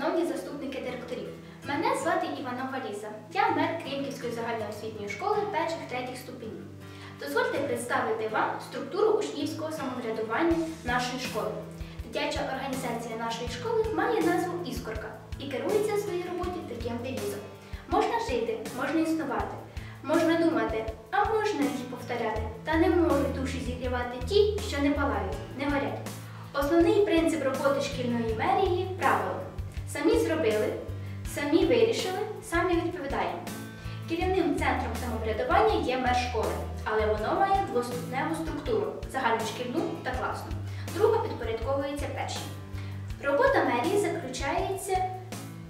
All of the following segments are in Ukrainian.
шановні заступники директорів. Мене звати Іванова Ліза. Я мер Київської загальноосвітньої школи перших третіх ступенів. Дозвольте представити вам структуру учнівського самоврядування нашої школи. Дитяча організація нашої школи має назву Іскорка і керується в своїй роботі таким девізом. Можна жити, можна існувати, можна думати, а можна їх повторяти. Та не можуть душі зігрівати ті, що не палають, не горять. Основний принцип роботи шкільної мерії правило. Самі вирішили, самі відповідаємо. Керівним центром самоврядування є мер школи, але воно має двоступневу структуру загальношкільну та класну. Друга підпорядковується першій. Робота мерії заключається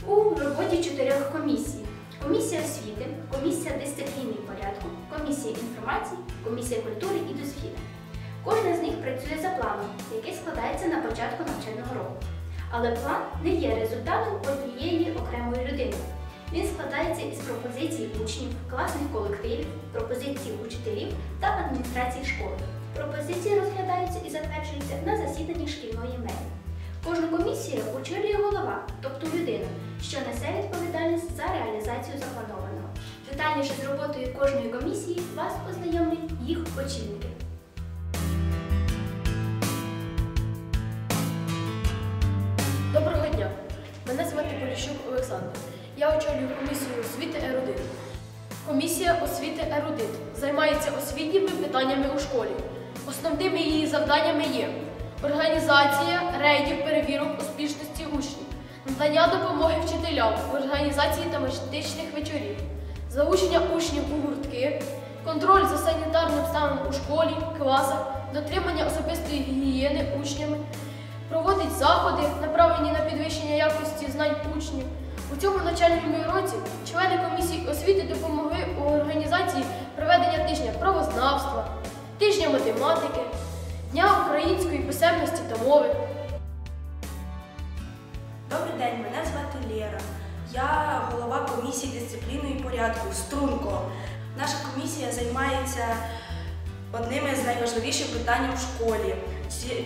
у роботі чотирьох комісій: комісія освіти, комісія дисципліни і порядку, комісія інформації, комісія культури і дозвілля. Кожна з них працює за планом, який складається на початку навчального року. Але план не є результатом однієї окремої людини. Він складається із пропозицій учнів, класних колективів, пропозицій учителів та адміністрації школи. Пропозиції розглядаються і затверджуються на засіданні шкільної мерії. Кожну комісію очолює голова, тобто людина, що несе відповідальність за реалізацію запланованого. Детальніше з роботою кожної комісії вас ознайомлять їх очільники. Я очолюю комісію освіти Ерудит. Комісія освіти Ерудит займається освітніми питаннями у школі. Основними її завданнями є організація рейдів перевірок успішності учнів, надання допомоги вчителям в організації тематичних вечорів, залучення учнів у гуртки, контроль за санітарним станом у школі, класах, дотримання особистої гігієни учнями, проводить заходи, У цьому навчальному році члени комісії освіти допомогли у організації проведення тижня правознавства, тижня математики, Дня української писемності та мови. Добрий день, мене звати Лєра. Я голова комісії дисципліни і порядку Струнко. Наша комісія займається одними з найважливіших питань у школі.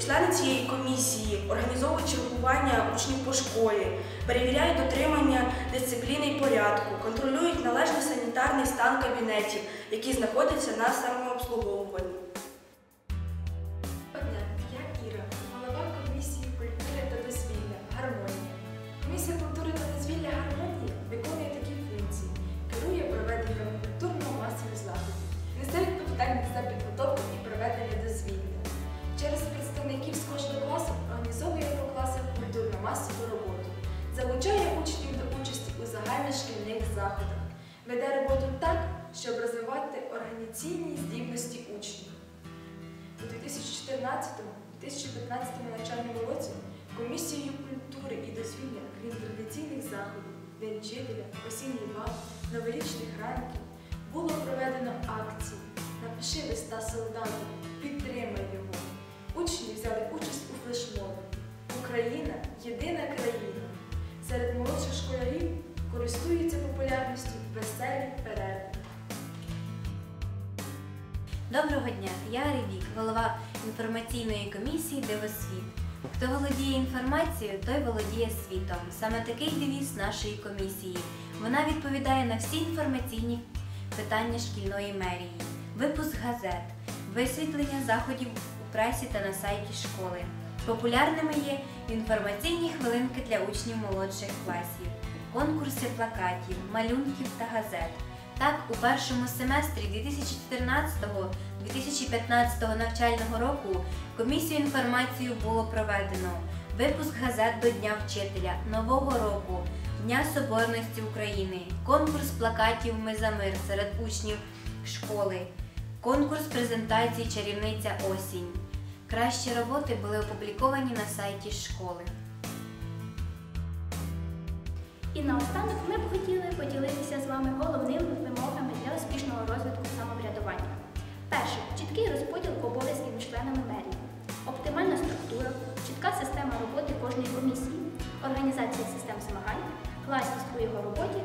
Члени цієї комісії організовують чергування учнів по школі, перевіряють дотримання дисципліни і порядку, контролюють належний санітарний стан кабінетів, які знаходяться на самообслуговуванні. Веде роботу так, щоб розвивати організаційні здібності учнів. У 2014-2015 навчальному році комісією культури і дозвілля, крім традиційних заходів, День вчителя, осінній бал, новорічних ранків, було проведено акції Напиши листа солдату, підтримай його. Учні взяли участь у флешмобі Україна єдина країна. Користуються популярністю веселі перерви. Доброго дня, я Ревік, голова інформаційної комісії Дивосвіт. Хто володіє інформацією, той володіє світом. Саме такий девіз нашої комісії. Вона відповідає на всі інформаційні питання шкільної мерії, випуск газет, висвітлення заходів у пресі та на сайті школи. Популярними є інформаційні хвилинки для учнів молодших класів, конкурси плакатів, малюнків та газет. Так, у першому семестрі 2014-2015 навчального року комісію інформацію було проведено випуск газет до Дня вчителя, Нового року, Дня Соборності України, конкурс плакатів Ми за мир серед учнів школи, конкурс презентації Чарівниця осінь. Кращі роботи були опубліковані на сайті школи. І наостанок ми б хотіли поділитися з вами головними вимогами для успішного розвитку самоврядування. Перше чіткий розподіл обов'язків між членами мерії, оптимальна структура, чітка система роботи кожної комісії, організація систем змагань, класність у його роботі